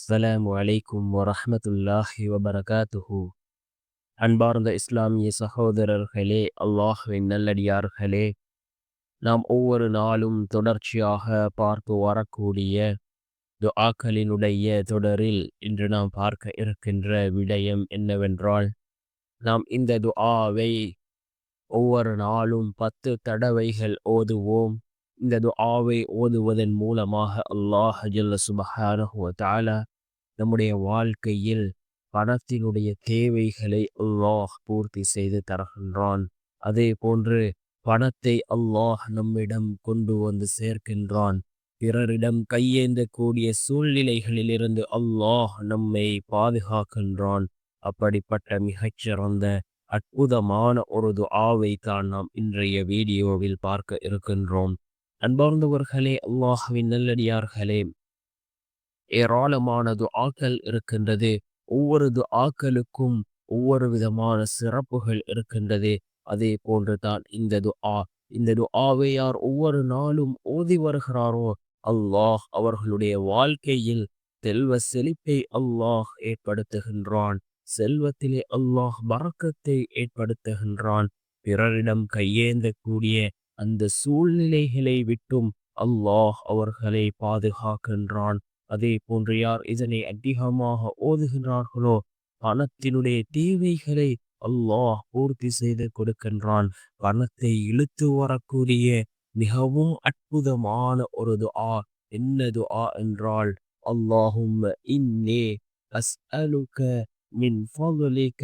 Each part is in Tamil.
அஸ்ஸலாமு அலைக்கும் வரஹ்மத்துல்லாஹி வபரகாத்துஹு. அன்பார்ந்த இஸ்லாமிய சகோதரர்களே அல்லாஹுவின் நல்லடியார்களே நாம் ஒவ்வொரு நாளும் தொடர்ச்சியாக பார்த்து வரக்கூடிய துஆக்களினுடைய தொடரில் இன்று நாம் பார்க்க இருக்கின்ற விடயம் என்னவென்றால் நாம் இந்த துஆவை ஒவ்வொரு நாளும் பத்து தடவைகள் ஓதுவோம். இந்த துஆவை ஓதுவதன் மூலமாக அல்லாஹ் ஜல்ல சுபஹானஹுவ தாலா நம்முடைய வாழ்க்கையில் பணத்தினுடைய தேவைகளை அல்லாஹ் பூர்த்தி செய்து தருகின்றான். அதே போன்று பணத்தை அல்லாஹ் நம்மிடம் கொண்டு வந்து சேர்க்கின்றான். பிறரிடம் கையேந்தக்கூடிய சூழ்நிலைகளிலிருந்து அல்லாஹ் நம்மை பாதுகாக்கின்றான். அப்படிப்பட்ட மிகச்சிறந்த அற்புதமான ஒரு ஆவை தான் நாம் இன்றைய வீடியோவில் பார்க்க இருக்கின்றோம். அன்பார்ந்தவர்களே அல்லாஹ்வின் நல்லடியார்களே ஏராளமான துஆக்கள் இருக்கின்றது. ஒவ்வொரு துஆக்களுக்கும் ஒவ்வொரு விதமான சிறப்புகள் இருக்கின்றது. அதே போன்று தான் இந்த துஆ. இந்த துஆவை யார் ஒவ்வொரு நாளும் ஓதி வருகிறாரோ அல்லாஹ் அவர்களுடைய வாழ்க்கையில் செல்வ செழிப்பை அல்லாஹ் ஏற்படுத்துகின்றான். செல்வத்திலே அல்லாஹ் மறக்கத்தை ஏற்படுத்துகின்றான். பிறரிடம் கையேந்தக்கூடிய அந்த சூழ்நிலைகளை விட்டும் அல்லாஹ் அவர்களை பாதுகாக்கின்றான். அதே போன்று யார் இதனை அதிகமாக ஓதுகின்றார்களோ பணத்தினுடைய தேவைகளை அல்லாஹ் பூர்த்தி செய்து கொடுக்கின்றான். பணத்தை இழுத்து வரக்கூடிய மிகவும் அற்புதமான ஒரு துஆ என்ன துஆ என்றால் அல்லாஹும் இன்னே அஸ்அலுக மின் ஃபضلிக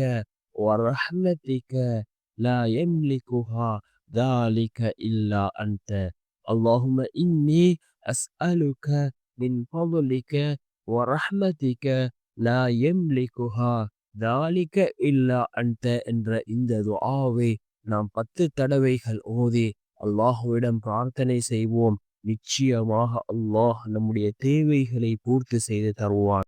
வரஹ்மதிக லா யம்லிகுஹா ذلك إلا أنت اللهم إني أسألك மின் பவுலிக்க ஒரஹ்மதிக்க லா எம்லிகுஹா தாலிக்க இல்லா அந்த என்ற இந்த துஆவை நாம் பத்து தடவைகள் ஓதி அல்லாஹுவிடம் பிரார்த்தனை செய்வோம். நிச்சயமாக அல்லாஹ் நம்முடைய தேவைகளை பூர்த்தி செய்து தருவான்.